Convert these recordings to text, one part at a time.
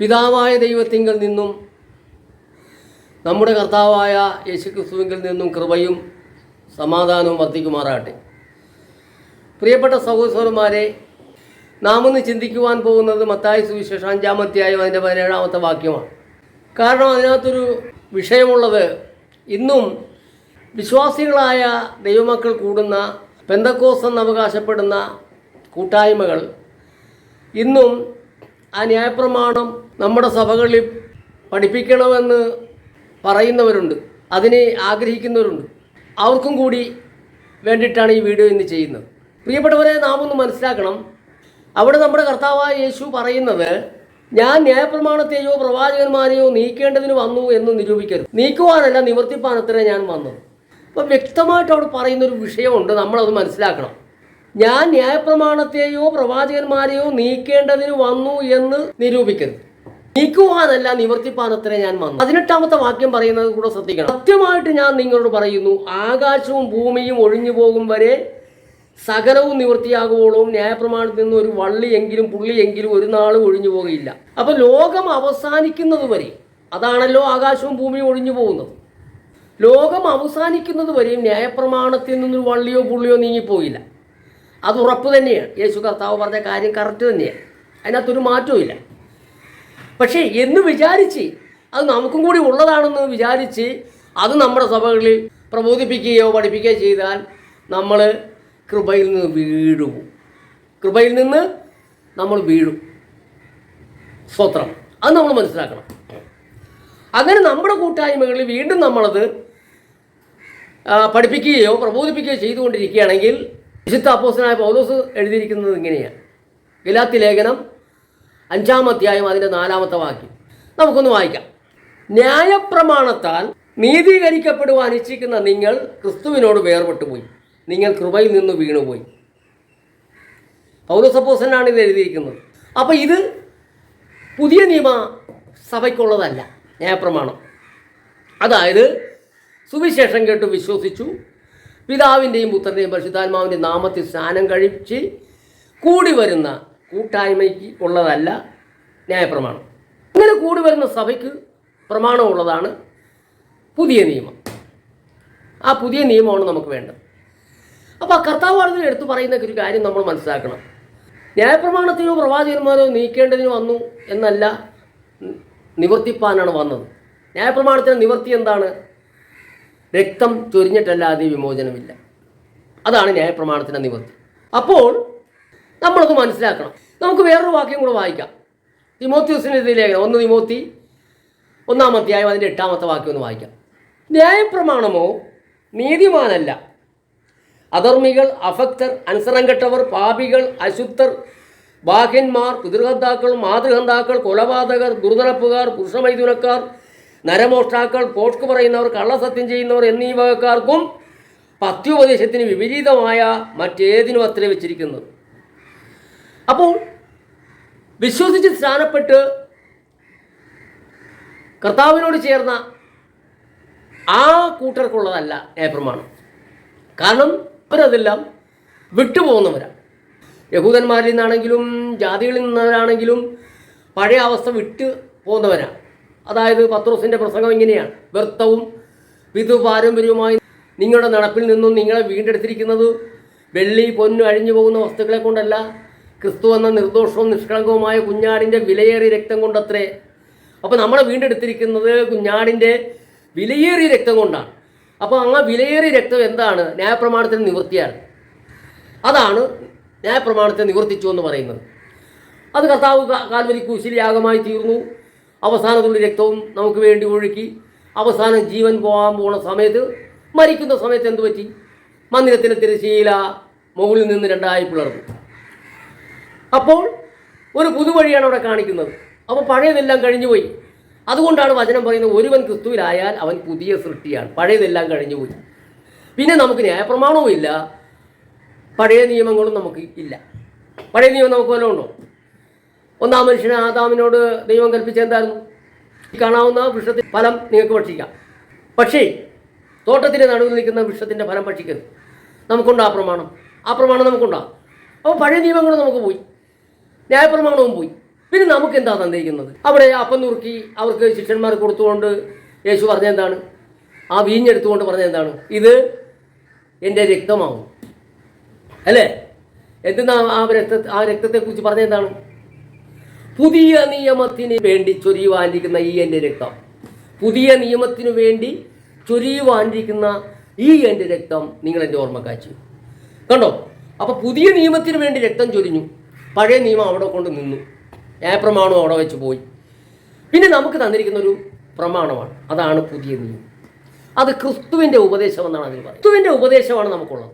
പിതാവായ ദൈവത്തിങ്കിൽ നിന്നും നമ്മുടെ കർത്താവായ യേശുക്രിസ്തുവിങ്കിൽ നിന്നും കൃപയും സമാധാനവും വർദ്ധിക്കുമാറാകട്ടെ. പ്രിയപ്പെട്ട സഹോദരന്മാരെ നാം ഒന്ന് ചിന്തിക്കുവാൻ പോകുന്നത് മത്തായ സുവിശേഷം അഞ്ചാമത്തെയായും അതിന്റെ പതിനേഴാമത്തെ വാക്യമാണ്. കാരണം അതിനകത്തൊരു വിഷയമുള്ളത് ഇന്നും വിശ്വാസികളായ ദൈവമക്കൾ കൂടുന്ന പെന്തക്കോസ് എന്ന് അവകാശപ്പെടുന്ന കൂട്ടായ്മകൾ ഇന്നും ആ ന്യായപ്രമാണം നമ്മുടെ സഭകളിൽ പഠിപ്പിക്കണമെന്ന് പറയുന്നവരുണ്ട്. അതിനെ ആഗ്രഹിക്കുന്നവരുണ്ട്. അവർക്കും കൂടി വേണ്ടിയിട്ടാണ് ഈ വീഡിയോ ഇന്ന് ചെയ്യുന്നത്. പ്രിയപ്പെട്ടവരെ നാം ഒന്ന് മനസ്സിലാക്കണം. അവിടെ നമ്മുടെ കർത്താവായ യേശു പറയുന്നത് ഞാൻ ന്യായപ്രമാണത്തെയോ പ്രവാചകന്മാരെയോ നീക്കേണ്ടതിന് വന്നു എന്ന് നിരൂപിക്കരുത്. നീക്കുവാനല്ല നിവർത്തിപ്പാനത്രേ ഞാൻ വന്നത്. അപ്പം വ്യക്തമായിട്ട് അവിടെ പറയുന്നൊരു വിഷയമുണ്ട്. നമ്മളത് മനസ്സിലാക്കണം. ഞാൻ ന്യായപ്രമാണത്തെയോ പ്രവാചകന്മാരെയോ നീക്കേണ്ടതിന് വന്നു എന്ന് നിരൂപിക്കരുത്. നീക്കുവാനല്ല നിവർത്തിപ്പാനത്രേ ഞാൻ വന്നു. പതിനെട്ടാമത്തെ വാക്യം പറയുന്നത് കൂടെ ശ്രദ്ധിക്കണം. സത്യമായിട്ട് ഞാൻ നിങ്ങളോട് പറയുന്നു ആകാശവും ഭൂമിയും ഒഴിഞ്ഞു പോകും വരെ സകലവും നിവൃത്തിയാകുവോളവും ന്യായപ്രമാണത്തിൽ നിന്ന് ഒരു വള്ളിയെങ്കിലും പുള്ളിയെങ്കിലും ഒരു നാൾ ഒഴിഞ്ഞു പോകുകയില്ല അപ്പൊ ലോകം അവസാനിക്കുന്നത് വരെ അതാണല്ലോ ആകാശവും ഭൂമിയും ഒഴിഞ്ഞു പോകുന്നത്. ലോകം അവസാനിക്കുന്നത് വരെയും ന്യായപ്രമാണത്തിൽ നിന്നൊരു വള്ളിയോ പുള്ളിയോ നീങ്ങിപ്പോയില്ല. അത് ഉറപ്പ് തന്നെയാണ്. യേശു കർത്താവ് പറഞ്ഞ കാര്യം കറക്റ്റ് തന്നെയാണ്. അതിനകത്തൊരു മാറ്റവും പക്ഷേ എന്ന് വിചാരിച്ച് അത് നമുക്കും കൂടി ഉള്ളതാണെന്ന് വിചാരിച്ച് അത് നമ്മുടെ സഭകളിൽ പ്രബോധിപ്പിക്കുകയോ പഠിപ്പിക്കുകയോ ചെയ്താൽ നമ്മൾ കൃപയിൽ നിന്ന് വീഴും. കൃപയിൽ നിന്ന് നമ്മൾ വീഴും. സ്വത്രം അത് നമ്മൾ മനസ്സിലാക്കണം. അങ്ങനെ നമ്മുടെ കൂട്ടായ്മകളിൽ വീണ്ടും നമ്മളത് പഠിപ്പിക്കുകയോ പ്രബോധിപ്പിക്കുകയോ ചെയ്തുകൊണ്ടിരിക്കുകയാണെങ്കിൽ വിശുദ്ധ അപ്പോസനായ പൗലോസ് എഴുതിയിരിക്കുന്നത് ഇങ്ങനെയാണ്. ഗലാത്തി ലേഖനം അഞ്ചാം അധ്യായം അതിന്റെ നാലാമത്തെ വാക്യം. നമുക്കൊന്ന് വായിക്കാം. ന്യായപ്രമാണത്താൽ നീതീകരിക്കപ്പെടുവാൻ ഇച്ഛിക്കുന്ന നിങ്ങൾ ക്രിസ്തുവിനോട് വേർപെട്ടുപോയി. നിങ്ങൾ കൃപയിൽ നിന്ന് വീണുപോയി. പൗരസപ്പോസനാണ് ഇത് എഴുതിയിരിക്കുന്നത്. അപ്പോൾ ഇത് പുതിയ നിയമ സഭയ്ക്കുള്ളതല്ല ന്യായപ്രമാണം. അതായത് സുവിശേഷം കേട്ട് വിശ്വസിച്ചു പിതാവിന്റെയും പുത്രന്റെയും പരിശുദ്ധാത്മാവിന്റെയും നാമത്തിൽ സ്നാനം കഴിച്ച് കൂടി വരുന്ന കൂട്ടായ്മയ്ക്ക് ഉള്ളതല്ല ന്യായപ്രമാണം. അങ്ങനെ കൂടി വരുന്ന സഭയ്ക്ക് പ്രമാണമുള്ളതാണ് പുതിയ നിയമം. ആ പുതിയ നിയമമാണ് നമുക്ക് വേണ്ടത്. അപ്പോൾ ആ കർത്താവാണെന്ന് എടുത്തു പറയുന്ന ഒരു കാര്യം നമ്മൾ മനസ്സിലാക്കണം. ന്യായപ്രമാണത്തിനോ പ്രവാചകന്മാരോ നീക്കേണ്ടതിന് വന്നു എന്നല്ല നിവർത്തിപ്പാനാണ് വന്നത്. ന്യായപ്രമാണത്തിന് നിവർത്തി എന്താണ്? രക്തം ചൊരിഞ്ഞിട്ടല്ലാതെ വിമോചനമില്ല. അതാണ് ന്യായപ്രമാണത്തിന്റെ നിവർത്തി അപ്പോൾ നമ്മളത് മനസ്സിലാക്കണം. നമുക്ക് വേറൊരു വാക്യം കൂടെ വായിക്കാം. തിമോത്യൂസിന്റെ ലേഖനം ഒന്ന് തിമോത്തി ഒന്നാം അധ്യായം അതിന്റെ എട്ടാമത്തെ വാക്യം ഒന്ന് വായിക്കാം. ന്യായപ്രമാണമോ? നീതിമാനല്ല. അധർമ്മികൾ അഫക്തർ അനുസരണം കെട്ടവർ പാപികൾ അശുദ്ധർ ബാഹ്യന്മാർ പിതൃഹന്താക്കൾ മാതൃഹന്താക്കൾ കൊലപാതകർ ദുർനടപ്പുകാർ പുരുഷമൈഥുനക്കാർ നരമോഷ്ടാക്കൾ പോഷ്കു പറയുന്നവർ കള്ളസത്യം ചെയ്യുന്നവർ എന്നീ വകക്കാർക്കും പത്യോപദേശത്തിന് വിപരീതമായ മറ്റേതിനും അത്ര വെച്ചിരിക്കുന്നത് അപ്പോൾ വിശ്വസിച്ച് സ്നാനപ്പെട്ട് കർത്താവിനോട് ചേർന്ന ആ കൂട്ടർക്കുള്ളതല്ല ഏപ്രമാണം. കാരണം അവരതെല്ലാം വിട്ടുപോകുന്നവരാണ്. യഹൂദന്മാരിൽ നിന്നാണെങ്കിലും ജാതികളിൽ നിന്നവരാണെങ്കിലും പഴയ അവസ്ഥ വിട്ട് പോകുന്നവരാണ് അതായത് പത്രോസിന്റെ പ്രസംഗം ഇങ്ങനെയാണ്. വ്യർത്ഥവും വിധു പാരമ്പര്യവുമായി നിങ്ങളുടെ നടപ്പിൽ നിന്നും നിങ്ങളെ വീണ്ടെടുത്തിരിക്കുന്നത് വെള്ളി പൊന്നു അഴിഞ്ഞു പോകുന്ന വസ്തുക്കളെ കൊണ്ടല്ല. ക്രിസ്തു എന്ന നിർദോഷവും നിഷ്കളങ്കവുമായ കുഞ്ഞാടിന്റെ വിലയേറിയ രക്തം കൊണ്ടത്രേ. അപ്പോൾ നമ്മളെ വീണ്ടെടുത്തിരിക്കുന്നത് കുഞ്ഞാടിന്റെ വിലയേറിയ രക്തം കൊണ്ടാണ്. അപ്പോൾ ആ വിലയേറിയ രക്തം എന്താണ്? ന്യായപ്രമാണത്തിൽ നിവൃത്തിയാണ് അതാണ് ന്യായപ്രമാണത്തെ നിവർത്തിച്ചു എന്ന് പറയുന്നത്. അത് കർത്താവ് കാൽവരി കുശിൽ യാഗമായി അവസാനത്തുള്ള രക്തവും നമുക്ക് വേണ്ടി ഒഴുക്കി അവസാനം ജീവൻ പോകാൻ പോണ സമയത്ത് മരിക്കുന്ന സമയത്ത് എന്ത് പറ്റി? മന്ദിരത്തിന്റെ തിരശീല മുകളിൽ നിന്ന് രണ്ടായി പിളർന്നു. അപ്പോൾ ഒരു പുതുവഴിയാണ് അവിടെ കാണിക്കുന്നത്. അപ്പോൾ പഴയതെല്ലാം കഴിഞ്ഞുപോയി. അതുകൊണ്ടാണ് വചനം പറയുന്നത് ഒരുവൻ ക്രിസ്തുവിലായാൽ അവൻ പുതിയ സൃഷ്ടിയാണ്. പഴയതെല്ലാം കഴിഞ്ഞുപോയി. പിന്നെ നമുക്ക് ന്യായപ്രമാണവും ഇല്ല പഴയ നിയമങ്ങളും നമുക്ക് ഇല്ല. പഴയ നിയമം നമുക്ക് വല്ലതും ഉണ്ടോ? ഒന്നാം മനുഷ്യനെ ആദാമിനോട് ദൈവം കൽപ്പിച്ച എന്തായിരുന്നു? ഈ കാണാവുന്ന വൃക്ഷത്തിൽ ഫലം നിങ്ങൾക്ക് ഭക്ഷിക്കാം. പക്ഷേ തോട്ടത്തിന്റെ നടുവിൽ നിൽക്കുന്ന വൃക്ഷത്തിന്റെ ഫലം ഭക്ഷിക്കരുത്. നമുക്കുണ്ടോ ആ പ്രമാണം? ആ പ്രമാണം നമുക്കുണ്ടോ? അപ്പോൾ പഴയ നിയമങ്ങൾ നമുക്ക് പോയി. ന്യായപ്രമാണവും പോയി. പിന്നെ നമുക്ക് എന്താ തന്നിരിക്കുന്നത് അവിടെ അപ്പം നുറുക്കി അവർക്ക് ശിഷ്യന്മാർ കൊടുത്തുകൊണ്ട് യേശു പറഞ്ഞെന്താണ് ആ വീഞ്ഞെടുത്തുകൊണ്ട് പറഞ്ഞെന്താണ് ഇത് എന്റെ രക്തമാവും. അല്ലേ? എന്തെന്നാ ആ രക്ത ആ രക്തത്തെക്കുറിച്ച് പറഞ്ഞ എന്താണ് പുതിയ നിയമത്തിന് വേണ്ടി ചൊരിയുവാനിരിക്കുന്ന ഈ എന്റെ രക്തം. പുതിയ നിയമത്തിന് വേണ്ടി ചൊരിയുവാനിരിക്കുന്ന ഈ എന്റെ രക്തം നിങ്ങൾ എന്റെ ഓർമ്മക്കാച്ചു കണ്ടോ? അപ്പോൾ പുതിയ നിയമത്തിന് വേണ്ടി രക്തം ചൊരിഞ്ഞു. പഴയ നിയമം അവിടെ കൊണ്ട് നിന്നു. ന്യായപ്രമാണം അവിടെ വെച്ച് പോയി. പിന്നെ നമുക്ക് തന്നിരിക്കുന്ന ഒരു പ്രമാണമാണ്. അതാണ് പുതിയ നിയമം. അത് ക്രിസ്തുവിന്റെ ഉപദേശം എന്നാണ് അതിൽ പറയുന്നത്. ക്രിസ്തുവിന്റെ ഉപദേശമാണ് നമുക്കുള്ളത്.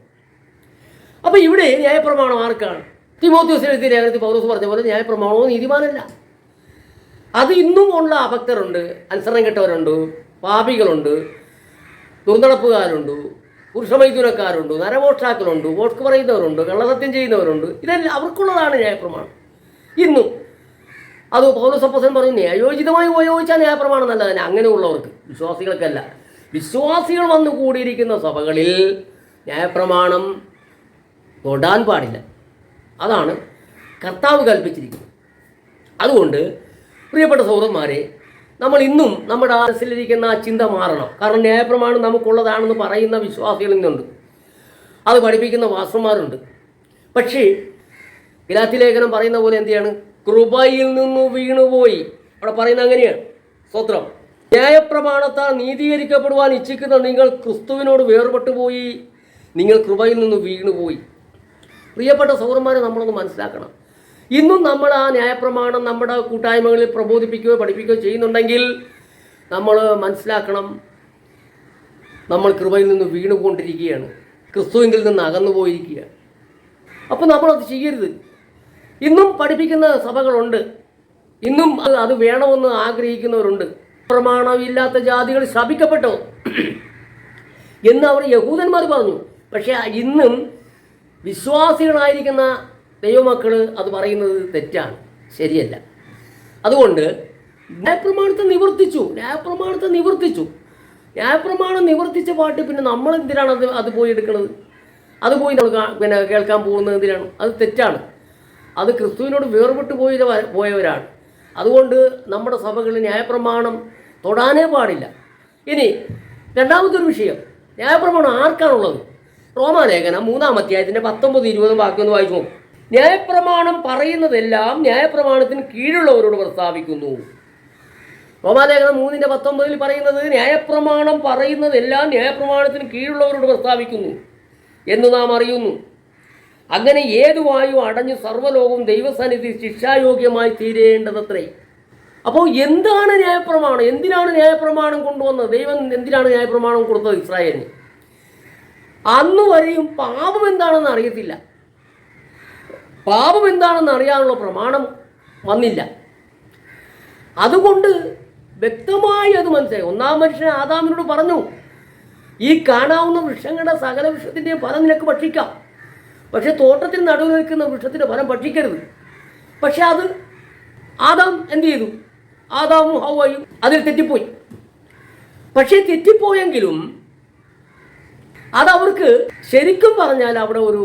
അപ്പോൾ ഇവിടെ ന്യായപ്രമാണം ആർക്കാണ്? തിമോത്യോസിന് എഴുതിയ ലേഖനത്തിൽ പൗലോസ് പറഞ്ഞ പോലെ ന്യായപ്രമാണവും നീതിമാനല്ല. അത് ഇന്നും ഉള്ള അഭക്തരുണ്ട് അനുസരണം കെട്ടവരുണ്ട് പാപികളുണ്ട് ദുർനടപ്പുകാരുണ്ട് പുരുഷമൈഥുനക്കാരുണ്ട് നരമോഷ്ടാക്കളുണ്ട് വോട്ട് പറയുന്നവരുണ്ട് കള്ളസത്യം ചെയ്യുന്നവരുണ്ട്. ഇതെല്ലാം അവർക്കുള്ളതാണ് ന്യായപ്രമാണം ഇന്നും. അത് പൗരസപ്പസൻ പറയും ന്യായോചിതമായി ഉപയോഗിച്ചാൽ ന്യായപ്രമാണം നല്ല തന്നെ. അങ്ങനെയുള്ളവർക്ക് വിശ്വാസികൾക്കല്ല. വിശ്വാസികൾ വന്നു കൂടിയിരിക്കുന്ന സഭകളിൽ ന്യായപ്രമാണം തൊടാൻ പാടില്ല. അതാണ് കർത്താവ് കൽപ്പിച്ചിരിക്കുന്നത്. അതുകൊണ്ട് പ്രിയപ്പെട്ട സൗഹൃദന്മാരെ നമ്മൾ ഇന്നും നമ്മുടെ മനസ്സിലിരിക്കുന്ന ആ ചിന്ത മാറണം. കാരണം ന്യായപ്രമാണം നമുക്കുള്ളതാണെന്ന് പറയുന്ന വിശ്വാസികൾ ഇന്നുണ്ട്. അത് പഠിപ്പിക്കുന്ന വാസന്മാരുണ്ട് പക്ഷേ ഗലാത്തി ലേഖനം പറയുന്ന പോലെ എന്തിയാണ്? കൃപയിൽ നിന്ന് വീണുപോയി. അവിടെ പറയുന്നത് അങ്ങനെയാണ്. സ്വത്രം ന്യായപ്രമാണത്താൽ നീതീകരിക്കപ്പെടുവാൻ ഇച്ഛിക്കുന്ന നിങ്ങൾ ക്രിസ്തുവിനോട് വേർപെട്ടുപോയി. നിങ്ങൾ കൃപയിൽ നിന്ന് വീണുപോയി. പ്രിയപ്പെട്ട സൗരന്മാരെ നമ്മളൊന്ന് മനസ്സിലാക്കണം. ഇന്നും നമ്മൾ ആ ന്യായപ്രമാണം നമ്മുടെ കൂട്ടായ്മകളിൽ പ്രബോധിപ്പിക്കുകയോ പഠിപ്പിക്കുകയോ ചെയ്യുന്നുണ്ടെങ്കിൽ നമ്മൾ മനസ്സിലാക്കണം നമ്മൾ കൃപയിൽ നിന്ന് വീണുകൊണ്ടിരിക്കുകയാണ്. ക്രിസ്തുവിൽ നിന്ന് അകന്നു പോയിരിക്കുകയാണ് അപ്പോൾ നമ്മളത് ചെയ്യരുത്. ഇന്നും പഠിപ്പിക്കുന്ന സഭകളുണ്ട്. ഇന്നും അത് അത് വേണമെന്ന് ആഗ്രഹിക്കുന്നവരുണ്ട്. പ്രമാണമില്ലാത്ത ജാതികൾ ശപിക്കപ്പെട്ടോ എന്ന് അവർ യഹൂദന്മാർ പറഞ്ഞു. പക്ഷേ ഇന്നും വിശ്വാസികളായിരിക്കുന്ന ദൈവമക്കൾ അത് പറയുന്നത് തെറ്റാണ്. ശരിയല്ല. അതുകൊണ്ട് ന്യായപ്രമാണത്തെ നിവർത്തിച്ചു. ന്യായപ്രമാണത്തെ നിവർത്തിച്ചു. ന്യായപ്രമാണം നിവർത്തിച്ച പാട്ട് പിന്നെ നമ്മൾ എന്തിനാണ് അത് അത് പോയി എടുക്കുന്നത് അത് പോയി നമ്മൾ പിന്നെ കേൾക്കാൻ പോകുന്നത് എന്തിനാണ്? അത് തെറ്റാണ്. അത് ക്രിസ്തുവിനോട് വേർപെട്ട് പോയ പോയവരാണ്. അതുകൊണ്ട് നമ്മുടെ സഭകളിൽ ന്യായപ്രമാണം തൊടാനേ പാടില്ല. ഇനി രണ്ടാമത്തെ ഒരു വിഷയം. ന്യായപ്രമാണം ആർക്കാണുള്ളത്? റോമാലേഖനം മൂന്നാം അധ്യായത്തിന്റെ പത്തൊമ്പത് ഇരുപതും വാക്യം വായിച്ചു നോക്കും. ന്യായപ്രമാണം പറയുന്നതെല്ലാം ന്യായപ്രമാണത്തിന് കീഴുള്ളവരോട് പ്രസ്താവിക്കുന്നു. റോമാലേഖനം മൂന്നിന്റെ പത്തൊമ്പതിൽ പറയുന്നത് ന്യായപ്രമാണം പറയുന്നതെല്ലാം ന്യായപ്രമാണത്തിന് കീഴുള്ളവരോട് പ്രസ്താവിക്കുന്നു എന്ന് നാം അറിയുന്നു. അങ്ങനെ ഏതു വായു അടഞ്ഞ് സർവലോകവും ദൈവസന്നിധി ശിക്ഷായോഗ്യമായി തീരേണ്ടതത്രേ. അപ്പോൾ എന്താണ് ന്യായപ്രമാണം? എന്തിനാണ് ന്യായപ്രമാണം കൊണ്ടുവന്നത്? ദൈവം എന്തിനാണ് ന്യായപ്രമാണം കൊടുത്തത് ഇസ്രായേലിന്? അന്ന് വരെയും പാപം എന്താണെന്ന് അറിയത്തില്ല. പാപം എന്താണെന്ന് അറിയാനുള്ള പ്രമാണം വന്നില്ല. അതുകൊണ്ട് വ്യക്തമായി അത് മനസ്സിലായി. ഒന്നാം മനുഷ്യൻ ആദാമിനോട് പറഞ്ഞു ഈ കാണാവുന്ന വൃക്ഷങ്ങളുടെ സകല വൃക്ഷത്തിന്റെയും ഫലം നിനക്ക് ഭക്ഷിക്കാം. പക്ഷെ തോട്ടത്തിൽ നടുവ് നിൽക്കുന്ന വൃക്ഷത്തിന്റെ ഫലം ഭക്ഷിക്കരുത്. പക്ഷെ അത് ആദാം എന്ത് ചെയ്തു? ആദാമും ഹൗവയും അതിൽ തെറ്റിപ്പോയി. പക്ഷേ തെറ്റിപ്പോയെങ്കിലും അതവർക്ക് ശരിക്കും പറഞ്ഞാൽ അവിടെ ഒരു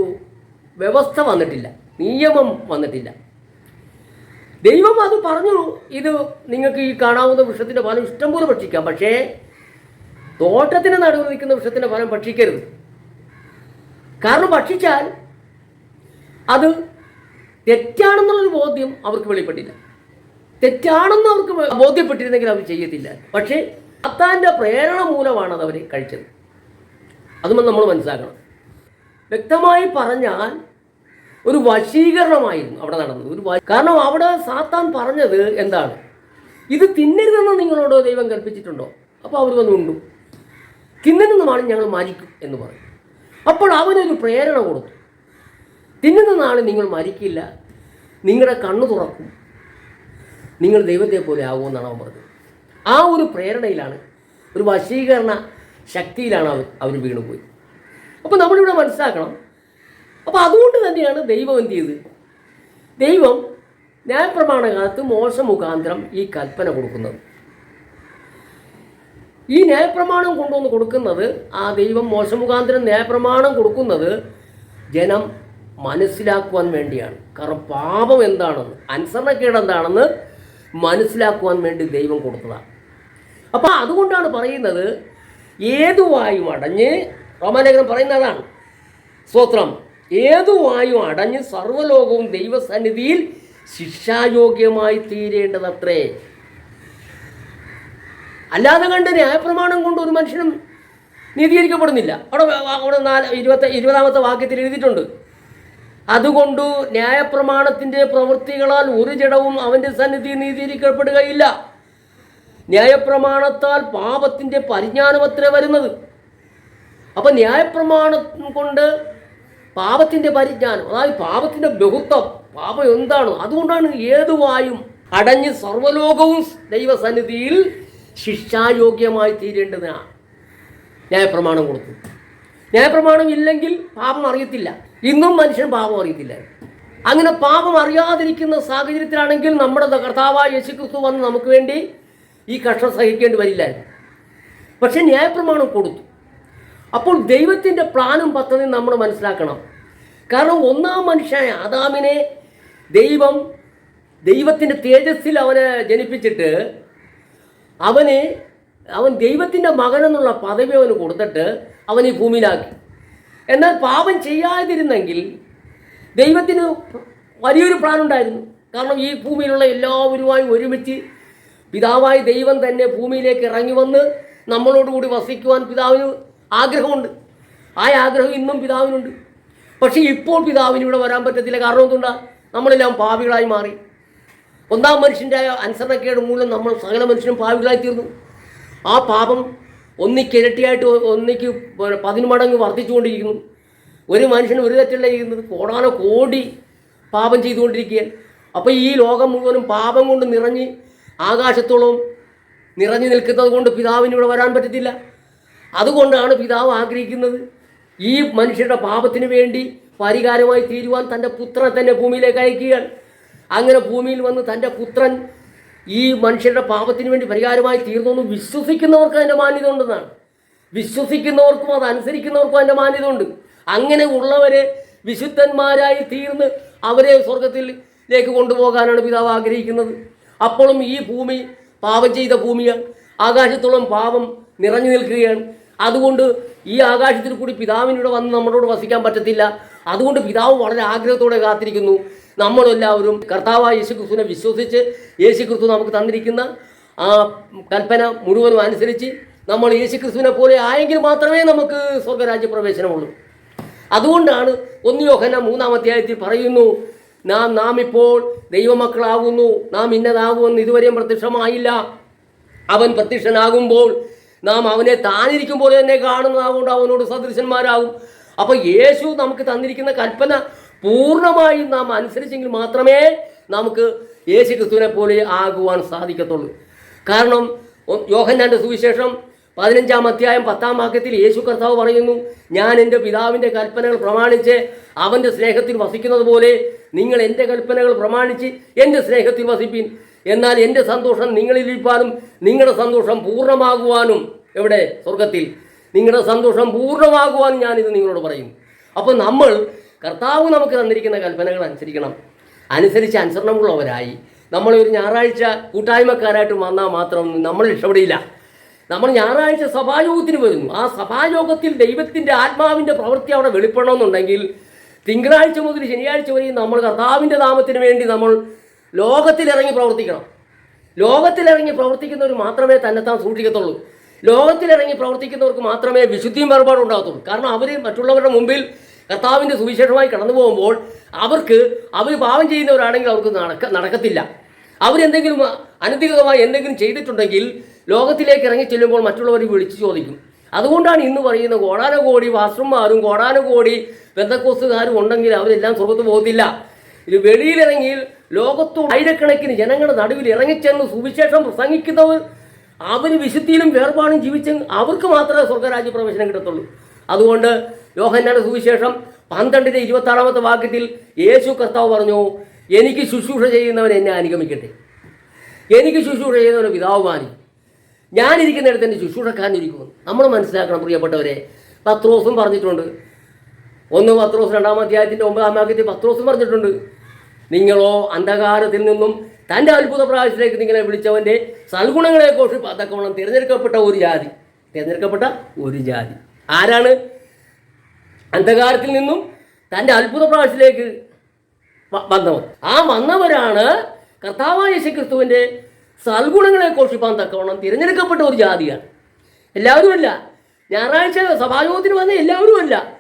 വ്യവസ്ഥ വന്നിട്ടില്ല നിയമം വന്നിട്ടില്ല. ദൈവം അത് പറഞ്ഞു ഇത് നിങ്ങൾക്ക് ഈ കാണാവുന്ന വൃക്ഷത്തിന്റെ ഫലം ഇഷ്ടംപോലെ ഭക്ഷിക്കാം പക്ഷേ തോട്ടത്തിന് നടുവ് നിൽക്കുന്ന വൃക്ഷത്തിന്റെ ഫലം ഭക്ഷിക്കരുത്. കാരണം ഭക്ഷിച്ചാൽ അത് തെറ്റാണെന്നുള്ളൊരു ബോധ്യം അവർക്ക് വെളിപ്പെട്ടില്ല. തെറ്റാണെന്ന് അവർക്ക് ബോധ്യപ്പെട്ടിരുന്നെങ്കിൽ അവർ ചെയ്യത്തില്ല. പക്ഷേ അത്താന്റെ പ്രേരണ മൂലമാണ് അത് അവർ കഴിച്ചത്. അതും നമ്മൾ മനസ്സിലാക്കണം. വ്യക്തമായി പറഞ്ഞാൽ ഒരു വശീകരണമായിരുന്നു അവിടെ നടന്നത്. ഒരു കാരണം അവിടെ സാത്താൻ പറഞ്ഞത് എന്താണ്? ഇത് തിന്നരുതെന്ന് നിങ്ങളോട് ദൈവം കൽപ്പിച്ചിട്ടുണ്ടോ? അപ്പോൾ അവർ വന്ന് ഉണ്ടു. തിന്നുന്നതാണ് ഞങ്ങൾ മരിക്കും എന്ന് പറഞ്ഞു അപ്പോൾ അവനൊരു പ്രേരണ കൊടുത്തു. തിന്നുന്ന നാളിൽ നിങ്ങൾ മരിക്കില്ല. നിങ്ങളുടെ കണ്ണു തുറക്കും. നിങ്ങൾ ദൈവത്തെ പോലെ ആകുമെന്നാണ് അവൻ പറഞ്ഞത്. ആ ഒരു പ്രേരണയിലാണ് ഒരു വശീകരണ ശക്തിയിലാണ് അവർ അവർ വീണുപോയി അപ്പോൾ നമ്മളിവിടെ മനസ്സിലാക്കണം. അപ്പോൾ അതുകൊണ്ട് തന്നെയാണ് ദൈവം എന്ത് ചെയ്ത്? ദൈവം ന്യായപ്രമാണ കാലത്ത് മോശ മുഖാന്തരം ഈ കൽപ്പന കൊടുക്കുന്നത്. ഈ ന്യായപ്രമാണം കൊണ്ടുവന്ന് കൊടുക്കുന്നത് ആ ദൈവം മോശ മുഖാന്തരം ന്യായപ്രമാണം കൊടുക്കുന്നത് ജനം മനസ്സിലാക്കുവാൻ വേണ്ടിയാണ്. കാരണം പാപം എന്താണെന്ന് അനുസരണക്കേട് എന്താണെന്ന് മനസ്സിലാക്കുവാൻ വേണ്ടി ദൈവം കൊടുത്തതാണ്. അപ്പോൾ അതുകൊണ്ടാണ് പറയുന്നത് ഏതു വായു അടഞ്ഞ് റോമാലേഖനം പറയുന്ന അതാണ് സ്തോത്രം. ഏതു വായു അടഞ്ഞ് സർവലോകവും ദൈവസന്നിധിയിൽ ശിക്ഷായോഗ്യമായി തീരേണ്ടതത്രേ. അല്ലാതെ കണ്ട് ന്യായപ്രമാണം കൊണ്ട് ഒരു മനുഷ്യനും നീതീകരിക്കപ്പെടുന്നില്ല. അവിടെ അവിടെ നാല് ഇരുപത്തി ഇരുപതാമത്തെ വാക്യത്തിൽ എഴുതിയിട്ടുണ്ട്. അതുകൊണ്ട് ന്യായപ്രമാണത്തിന്റെ പ്രവൃത്തികളാൽ ഒരു ജഡവും അവന്റെ സന്നിധി നീതീകരിക്കപ്പെടുകയില്ല. ന്യായപ്രമാണത്താൽ പാപത്തിന്റെ പരിജ്ഞാനമത്രേ വരുന്നത്. അപ്പം ന്യായപ്രമാണം കൊണ്ട് പാപത്തിന്റെ പരിജ്ഞാനം അതായത് പാപത്തിന്റെ ബഹുത്വം പാപം എന്താണ്? അതുകൊണ്ടാണ് ഏതുവായും അടഞ്ഞ് സർവലോകവും ദൈവസന്നിധിയിൽ ശിക്ഷായോഗ്യമായി തീരേണ്ടതിനാണ് ന്യായപ്രമാണം കൊടുത്തു ന്യായപ്രമാണം ഇല്ലെങ്കിൽ പാപം അറിയത്തില്ല. ഇന്നും മനുഷ്യൻ പാപം അറിയത്തില്ല. അങ്ങനെ പാപം അറിയാതിരിക്കുന്ന സാഹചര്യത്തിലാണെങ്കിൽ നമ്മുടെ കർത്താവായ യേശുക്രിസ്തു വന്ന് നമുക്ക് വേണ്ടി ഈ കഷ്ടം സഹിക്കേണ്ടി വരില്ലായിരുന്നു. പക്ഷെ ന്യായപ്രമാണം കൊടുത്തു. അപ്പോൾ ദൈവത്തിന്റെ പ്ലാനും പദ്ധതിയും നമ്മൾ മനസ്സിലാക്കണം. കാരണം ഒന്നാം മനുഷ്യനായ ആദാമിനെ ദൈവം ദൈവത്തിന്റെ തേജസ്സിൽ അവനെ ജനിപ്പിച്ചിട്ട് അവന് അവൻ ദൈവത്തിന്റെ മകനെന്നുള്ള പദവി അവന് കൊടുത്തിട്ട് അവൻ ഈ ഭൂമിയിലാക്കി. എന്നാൽ പാപം ചെയ്യാതിരുന്നെങ്കിൽ ദൈവത്തിന് വലിയൊരു പ്ലാൻ ഉണ്ടായിരുന്നു കാരണം ഈ ഭൂമിയിലുള്ള എല്ലാവരുമായും ഒരുമിച്ച് പിതാവായ ദൈവം തന്നെ ഭൂമിയിലേക്ക് ഇറങ്ങി വന്ന് നമ്മളോടുകൂടി വസിക്കുവാൻ പിതാവിന് ആഗ്രഹമുണ്ട്. ആ ആഗ്രഹം ഇന്നും പിതാവിനുണ്ട്. പക്ഷേ ഇപ്പോൾ പിതാവിന് ഇവിടെ വരാൻ പറ്റത്തില്ല. കാരണം എന്തുകൊണ്ടാ? നമ്മളെല്ലാം പാവികളായി മാറി. ഒന്നാം മനുഷ്യന്റെ അനുസരണക്കേട് മൂലം നമ്മൾ സകല മനുഷ്യനും പാവികളായി തീർന്നു. ആ പാപം ഒന്നിക്കിരട്ടിയായിട്ട് ഒന്നിക്ക് പതിനു മടങ്ങ് വർദ്ധിച്ചുകൊണ്ടിരിക്കുന്നു. ഒരു മനുഷ്യൻ ഒരു തെറ്റല്ല ചെയ്യുന്നത്. കോടാനോ കോടി പാപം ചെയ്തുകൊണ്ടിരിക്കുകയാണ്. അപ്പോൾ ഈ ലോകം മുഴുവനും പാപം കൊണ്ട് നിറഞ്ഞ് ആകാശത്തോളം നിറഞ്ഞു നിൽക്കുന്നത് കൊണ്ട് പിതാവിന് ഇവിടെ വരാൻ പറ്റത്തില്ല. അതുകൊണ്ടാണ് പിതാവ് ആഗ്രഹിക്കുന്നത് ഈ മനുഷ്യരുടെ പാപത്തിന് വേണ്ടി പരിഹാരമായി തീരുവാൻ തന്റെ പുത്രനെ തന്നെ ഭൂമിയിലേക്ക് അയക്കുക അങ്ങനെ ഭൂമിയിൽ വന്ന് തന്റെ പുത്രൻ ഈ മനുഷ്യരുടെ പാപത്തിന് വേണ്ടി പരിഹാരമായി തീർന്നു വിശ്വസിക്കുന്നവർക്ക് അതിന്റെ മാന്യത ഉണ്ടെന്നാണ്. വിശ്വസിക്കുന്നവർക്കും അത് അനുസരിക്കുന്നവർക്കും അതിന്റെ മാന്യത ഉണ്ട്. അങ്ങനെ ഉള്ളവരെ വിശുദ്ധന്മാരായി തീർന്ന് അവരെ സ്വർഗത്തിലേക്ക് കൊണ്ടുപോകാനാണ് പിതാവ് ആഗ്രഹിക്കുന്നത്. അപ്പോഴും ഈ ഭൂമി പാപം ചെയ്ത ഭൂമിയാണ് ആകാശത്തോളം പാപം നിറഞ്ഞു നിൽക്കുകയാണ്. അതുകൊണ്ട് ഈ ആകാശത്തിൽ കൂടി പിതാവിനൂടെ വന്ന് നമ്മളോട് വസിക്കാൻ പറ്റത്തില്ല. അതുകൊണ്ട് പിതാവ് വളരെ ആഗ്രഹത്തോടെ കാത്തിരിക്കുന്നു. നമ്മളെല്ലാവരും കർത്താവായ യേശുക്രിസ്തുവിനെ വിശ്വസിച്ച് യേശുക്രിസ്തു നമുക്ക് തന്നിരിക്കുന്ന ആ കൽപ്പന മുഴുവനും അനുസരിച്ച് നമ്മൾ യേശുക്രിസ്തുവിനെ പോലെ ആയെങ്കിൽ മാത്രമേ നമുക്ക് സ്വർഗരാജ്യ പ്രവേശനമുള്ളൂ അതുകൊണ്ടാണ് ഒന്ന് യോഹന മൂന്നാം അധ്യായത്തിൽ പറയുന്നു നാം നാം ഇപ്പോൾ ദൈവമക്കളാകുന്നു. നാം ഇന്നതാകുമെന്ന് ഇതുവരെയും പ്രത്യക്ഷമായില്ല. അവൻ പ്രത്യക്ഷനാകുമ്പോൾ നാം അവനെ താനിരിക്കുമ്പോൾ തന്നെ കാണുന്നതാകൊണ്ട് അവനോട് സദൃശന്മാരാകും. അപ്പോൾ യേശു നമുക്ക് തന്നിരിക്കുന്ന കൽപ്പന പൂർണമായും നാം അനുസരിച്ചെങ്കിൽ മാത്രമേ നമുക്ക് യേശു ക്രിസ്തുവിനെ പോലെ ആകുവാൻ സാധിക്കത്തുള്ളൂ. കാരണം യോഹന്നാന്റെ സുവിശേഷം പതിനഞ്ചാം അധ്യായം പത്താം വാക്യത്തിൽ യേശു കർത്താവ് പറയുന്നു ഞാൻ എന്റെ പിതാവിന്റെ കൽപ്പനകൾ പ്രമാണിച്ച് അവന്റെ സ്നേഹത്തിൽ വസിക്കുന്നത് പോലെ നിങ്ങൾ എന്റെ കൽപ്പനകൾ പ്രമാണിച്ച് എന്റെ സ്നേഹത്തിൽ വസിപ്പിൻ. എന്നാൽ എന്റെ സന്തോഷം നിങ്ങളിലിരിക്കാനും നിങ്ങളുടെ സന്തോഷം പൂർണമാകുവാനും. എവിടെ? സ്വർഗത്തിൽ നിങ്ങളുടെ സന്തോഷം പൂർണമാകുവാനും ഇത് നിങ്ങളോട് പറയും. അപ്പോൾ നമ്മൾ കർത്താവ് നമുക്ക് തന്നിരിക്കുന്ന കൽപ്പനകൾ അനുസരിക്കണം. അനുസരിച്ച് അനുസരണമുള്ളവരായി. നമ്മളൊരു ഞായറാഴ്ച കൂട്ടായ്മക്കാരായിട്ട് വന്നാൽ മാത്രം നമ്മൾ രക്ഷപ്പെടില്ല. നമ്മൾ ഞായറാഴ്ച സഭായോഗത്തിന് വരുന്നു. ആ സഭായോഗത്തിൽ ദൈവത്തിന്റെ ആത്മാവിന്റെ പ്രവൃത്തി അവിടെ വെളിപ്പെടണമെന്നുണ്ടെങ്കിൽ തിങ്കളാഴ്ച മുതൽ ശനിയാഴ്ച വരെയും നമ്മൾ കർത്താവിന്റെ നാമത്തിന് വേണ്ടി നമ്മൾ ലോകത്തിലിറങ്ങി പ്രവർത്തിക്കണം. ലോകത്തിലിറങ്ങി പ്രവർത്തിക്കുന്നവർ മാത്രമേ തന്നെത്താൻ സൂക്ഷിക്കത്തുള്ളൂ. ലോകത്തിലിറങ്ങി പ്രവർത്തിക്കുന്നവർക്ക് മാത്രമേ വിശുദ്ധിയും വേർപാടും ഉണ്ടാകത്തുള്ളൂ. കാരണം അവർ മറ്റുള്ളവരുടെ മുമ്പിൽ കർത്താവിന്റെ സുവിശേഷമായി കടന്നു പോകുമ്പോൾ അവർക്ക് അവർ പാവം ചെയ്യുന്നവരാണെങ്കിൽ അവർക്ക് നടക്ക നടക്കത്തില്ല. അവരെന്തെങ്കിലും അനധികൃതമായി എന്തെങ്കിലും ചെയ്തിട്ടുണ്ടെങ്കിൽ ലോകത്തിലേക്ക് ഇറങ്ങി ചെല്ലുമ്പോൾ മറ്റുള്ളവർ വിളിച്ചു ചോദിക്കും. അതുകൊണ്ടാണ് ഇന്ന് പറയുന്ന കോടാനുകോടി വാസ്റൂമാരും കോടാനുകോടി ബന്ധക്കോസുകാരും ഉണ്ടെങ്കിൽ അവരെല്ലാം സ്വർഗത്ത് പോകത്തില്ല ഇത് വെളിയിലിറങ്ങിയിൽ ലോകത്തോട് ആയിരക്കണക്കിന് ജനങ്ങളുടെ നടുവിൽ ഇറങ്ങിച്ചെന്ന് സുവിശേഷം പ്രസംഗിക്കുന്നവർ അവർ വിശുദ്ധിയിലും വേർപാടും ജീവിച്ച അവർക്ക് മാത്രമേ സ്വർഗരാജ്യ പ്രവേശനം കിട്ടത്തുള്ളൂ. അതുകൊണ്ട് യോഹന്നാന്റെ സുവിശേഷം പന്ത്രണ്ടിന്റെ ഇരുപത്തി ആറാമത്തെ വാക്യത്തിൽ യേശു കർത്താവ് പറഞ്ഞു എനിക്ക് ശുശ്രൂഷ ചെയ്യുന്നവൻ എന്നെ അനുഗമിക്കട്ടെ. എനിക്ക് ശുശ്രൂഷ ചെയ്യുന്നവൻ പിതാവ് മാനിക്കും ഞാനിരിക്കുന്നിടത്ത് എന്റെ ശുശ്രൂഷക്കാരനിരിക്കുന്നു നമ്മൾ മനസ്സിലാക്കണം പ്രിയപ്പെട്ടവരെ. പത്രോസും പറഞ്ഞിട്ടുണ്ട്. ഒന്ന് പത്രോസ് രണ്ടാം അധ്യായത്തിന്റെ ഒമ്പതാം വാക്യത്തിൽ പത്രോസും പറഞ്ഞിട്ടുണ്ട്. നിങ്ങളോ അന്ധകാരത്തിൽ നിന്നും തന്റെ അത്ഭുത പ്രാവശ്യത്തിലേക്ക് നിങ്ങളെ വിളിച്ചവന്റെ സൽഗുണങ്ങളെ കുറിച്ച് പതക്കവണ്ണം തിരഞ്ഞെടുക്കപ്പെട്ട ഒരു ജാതി. തിരഞ്ഞെടുക്കപ്പെട്ട ഒരു ജാതി. ആരാണ്? അന്ധകാരത്തിൽ നിന്നും തന്റെ അത്ഭുത പ്രാവശ്യത്തിലേക്ക് വന്നവർ ആ വന്നവരാണ് കർത്താവായ യേശുക്രിസ്തുവിന്റെ സൽഗുണങ്ങളെ ഘോഷിപ്പാൻ തക്കവണ്ണം തിരഞ്ഞെടുക്കപ്പെട്ട ഒരു ജാതിയാണ്. എല്ലാവരുമല്ല. ഞായറാഴ്ച സഭായോഗത്തിന് വന്ന എല്ലാവരുമല്ല.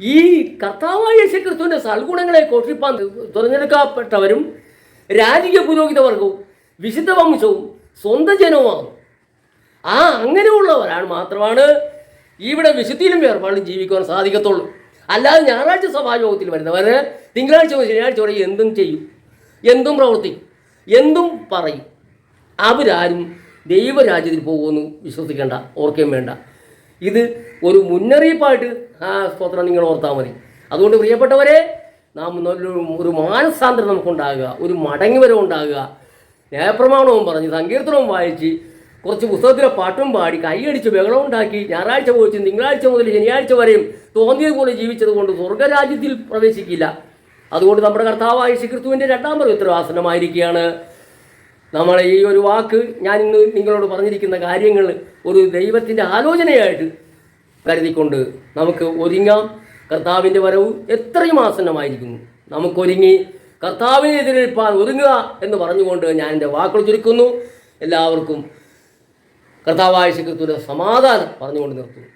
ഈ കർത്താവായ യേശുക്രിസ്തുവിന്റെ സൽഗുണങ്ങളെ ഘോഷിപ്പാൻ തിരഞ്ഞെടുക്കപ്പെട്ടവരും രാജകീയ പുരോഹിത വർഗവും വിശുദ്ധ വംശവും സ്വന്തം ജനവുമാണ്. ആ അങ്ങനെയുള്ളവരാണ് മാത്രമാണ് ഇവിടെ വിശുദ്ധിയിലും വേർപാടും ജീവിക്കുവാൻ സാധിക്കത്തുള്ളൂ. അല്ലാതെ ഞായറാഴ്ച സഭായോഗത്തിൽ വരുന്നവർ തിങ്കളാഴ്ച ശനിയാഴ്ച വരെ എന്തും ചെയ്യും. എന്തും പ്രവർത്തിക്കും. എന്തും പറയും. അവരാരും ദൈവരാജ്യത്തിൽ പോകുമെന്ന് വിശ്വസിക്കേണ്ട ഓർക്കുകയും വേണ്ട. ഇത് ഒരു മുന്നറിയിപ്പായിട്ട് ആ സ്തോത്രം നിങ്ങൾ ഓർത്താൽ മതി. അതുകൊണ്ട് പ്രിയപ്പെട്ടവരെ നാം നല്ലൊരു ഒരു മാനസാന്തരം നമുക്കുണ്ടാകുക ഒരു മടങ്ങിവരം ഉണ്ടാകുക. ന്യായപ്രമാണവും പറഞ്ഞ് സങ്കീർത്തനവും വായിച്ച് കുറച്ച് പുസ്തകത്തിലെ പാട്ടും പാടി കൈയടിച്ച് ബഹളം ഉണ്ടാക്കി ഞായറാഴ്ച പോയിച്ച് തിങ്കളാഴ്ച മുതൽ ശനിയാഴ്ച വരെയും തോന്നിയതുപോലെ ജീവിച്ചത് കൊണ്ട് സ്വർഗരാജ്യത്തിൽ പ്രവേശിക്കില്ല. അതുകൊണ്ട് നമ്മുടെ കർത്താവായ ശ്രീക്രിസ്തുവിന്റെ രണ്ടാം വരെ ഉത്തരവാസനമായിരിക്കുകയാണ് നമ്മൾ ഈ ഒരു വാക്ക് ഞാൻ ഇന്ന് നിങ്ങളോട് പറഞ്ഞിരിക്കുന്ന കാര്യങ്ങൾ ഒരു ദൈവത്തിന്റെ ആലോചനയായിട്ട് കരുതിക്കൊണ്ട് നമുക്ക് ഒരുങ്ങാം. കർത്താവിന്റെ വരവ് എത്രയും ആസന്നമായിരിക്കുന്നു. നമുക്കൊരുങ്ങി കർത്താവിനെ എതിരെപ്പാൻ ഒരുങ്ങുക എന്ന് പറഞ്ഞുകൊണ്ട് ഞാൻ എന്റെ വാക്കുകൾ ചുരുക്കുന്നു. എല്ലാവർക്കും കർത്താവായ ശക്തിയുടെ സമാധാനം പറഞ്ഞുകൊണ്ട് നിർത്തുന്നു.